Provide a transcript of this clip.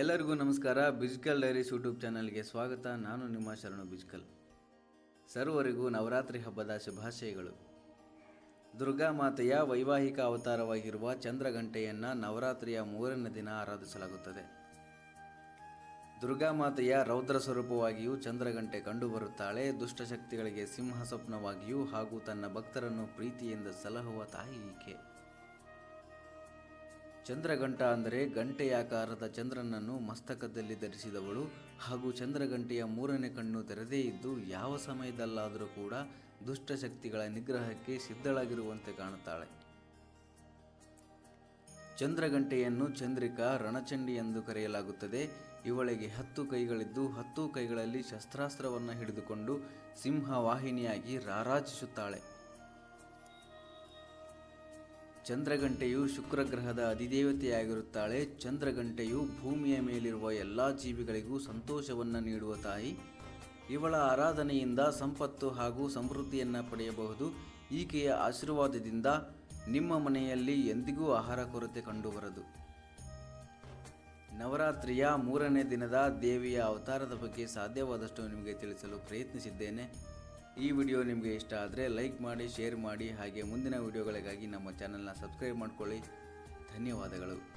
ಎಲ್ಲರಿಗೂ ನಮಸ್ಕಾರ. ಬಿಜಿಕಲ್ diaries YouTube ಚಾನಲ್ಗೆ ಸ್ವಾಗತ. ನಾನು ನಿಮ್ಮ ಶರಣು ಬಿಜ್ಕಲ್ ಸರ್ವರಿಗೂ ನವರಾತ್ರಿ ಹಬ್ಬದ ಶುಭಾಶಯಗಳು. ದುರ್ಗಾ ಮಾತೆಯ ವೈವಾಹಿಕ ಅವತಾರವಾಗಿರುವ ಚಂದ್ರಗಂಟೆಯನ್ನು ನವರಾತ್ರಿಯ ಮೂರನೇ ದಿನ ಆರಾಧಿಸಲಾಗುತ್ತದೆ. ದುರ್ಗಾ ಮಾತೆಯ ರೌದ್ರ ಸ್ವರೂಪವಾಗಿಯೂ ಚಂದ್ರಗಂಟೆ ಕಂಡುಬರುತ್ತಾಳೆ. ದುಷ್ಟಶಕ್ತಿಗಳಿಗೆ ಸಿಂಹ ಸ್ವಪ್ನವಾಗಿಯೂ ಹಾಗೂ ತನ್ನ ಭಕ್ತರನ್ನು ಪ್ರೀತಿಯಿಂದ ಸಲಹುವ ತಾಯಿ ಈಕೆ. ಚಂದ್ರಗಂಟ ಅಂದರೆ ಗಂಟೆಯಾಕಾರದ ಚಂದ್ರನನ್ನು ಮಸ್ತಕದಲ್ಲಿ ಧರಿಸಿದವಳು. ಹಾಗೂ ಚಂದ್ರಗಂಟೆಯ ಮೂರನೇ ಕಣ್ಣು ತೆರೆದೇ ಇದ್ದು, ಯಾವ ಸಮಯದಲ್ಲಾದರೂ ಕೂಡ ದುಷ್ಟಶಕ್ತಿಗಳ ನಿಗ್ರಹಕ್ಕೆ ಸಿದ್ಧಳಾಗಿರುವಂತೆ ಕಾಣುತ್ತಾಳೆ. ಚಂದ್ರಗಂಟೆಯನ್ನು ಚಂದ್ರಿಕಾ ರಣಚಂಡಿ ಎಂದು ಕರೆಯಲಾಗುತ್ತದೆ. ಇವಳಿಗೆ ಹತ್ತು ಕೈಗಳಿದ್ದು, ಹತ್ತು ಕೈಗಳಲ್ಲಿ ಶಸ್ತ್ರಾಸ್ತ್ರವನ್ನು ಹಿಡಿದುಕೊಂಡು ಸಿಂಹ ವಾಹಿನಿಯಾಗಿ ರಾರಾಜಿಸುತ್ತಾಳೆ. ಚಂದ್ರಗಂಟೆಯು ಶುಕ್ರಗ್ರಹದ ಅಧಿದೇವತೆಯಾಗಿರುತ್ತಾಳೆ. ಚಂದ್ರಗಂಟೆಯು ಭೂಮಿಯ ಮೇಲಿರುವ ಎಲ್ಲ ಜೀವಿಗಳಿಗೂ ಸಂತೋಷವನ್ನು ನೀಡುವ ತಾಯಿ. ಇವಳ ಆರಾಧನೆಯಿಂದ ಸಂಪತ್ತು ಹಾಗೂ ಸಮೃದ್ಧಿಯನ್ನು ಪಡೆಯಬಹುದು. ಈಕೆಯ ಆಶೀರ್ವಾದದಿಂದ ನಿಮ್ಮ ಮನೆಯಲ್ಲಿ ಎಂದಿಗೂ ಆಹಾರ ಕೊರತೆ ಕಂಡುಬರದು. ನವರಾತ್ರಿಯ ಮೂರನೇ ದಿನದ ದೇವಿಯ ಅವತಾರದ ಬಗ್ಗೆ ಸಾಧ್ಯವಾದಷ್ಟು ನಿಮಗೆ ತಿಳಿಸಲು ಪ್ರಯತ್ನಿಸಿದ್ದೇನೆ. ಈ ವಿಡಿಯೋ ನಿಮಗೆ ಇಷ್ಟ ಆದರೆ ಲೈಕ್ ಮಾಡಿ, ಶೇರ್ ಮಾಡಿ, ಹಾಗೆ ಮುಂದಿನ ವಿಡಿಯೋಗಳಿಗಾಗಿ ನಮ್ಮ ಚಾನಲ್ನ ಸಬ್ಸ್ಕ್ರೈಬ್ ಮಾಡಿಕೊಳ್ಳಿ. ಧನ್ಯವಾದಗಳು.